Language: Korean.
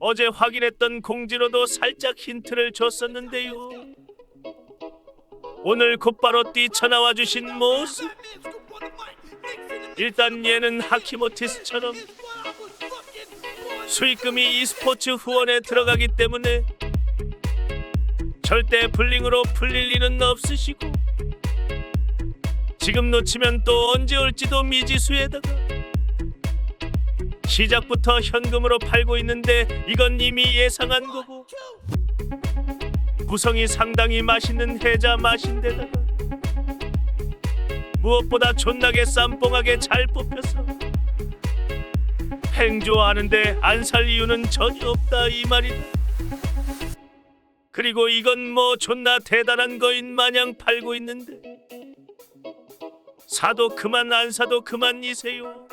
어제 확인했던 공지로도 살짝 힌트를 줬었는데요. 오늘 곧바로 뛰쳐나와 주신 모습. 일단 얘는 하키모티스처럼 수익금이 e스포츠 후원에 들어가기 때문에 절대 블링으로 풀릴 일은 없으시고 지금 놓치면 또 언제 올지도 미지수에다가 시작부터 현금으로 팔고 있는데 이건 이미 예상한 거고. 구성이 상당히 맛있는 해자 맛인데다가 무엇보다 존나게 쌈뽕하게 잘 뽑혀서 팽 좋아하는데 안 살 이유는 전혀 없다 이 말이다. 그리고 이건 뭐 존나 대단한 거인 마냥 팔고 있는데 사도 그만 안 사도 그만이세요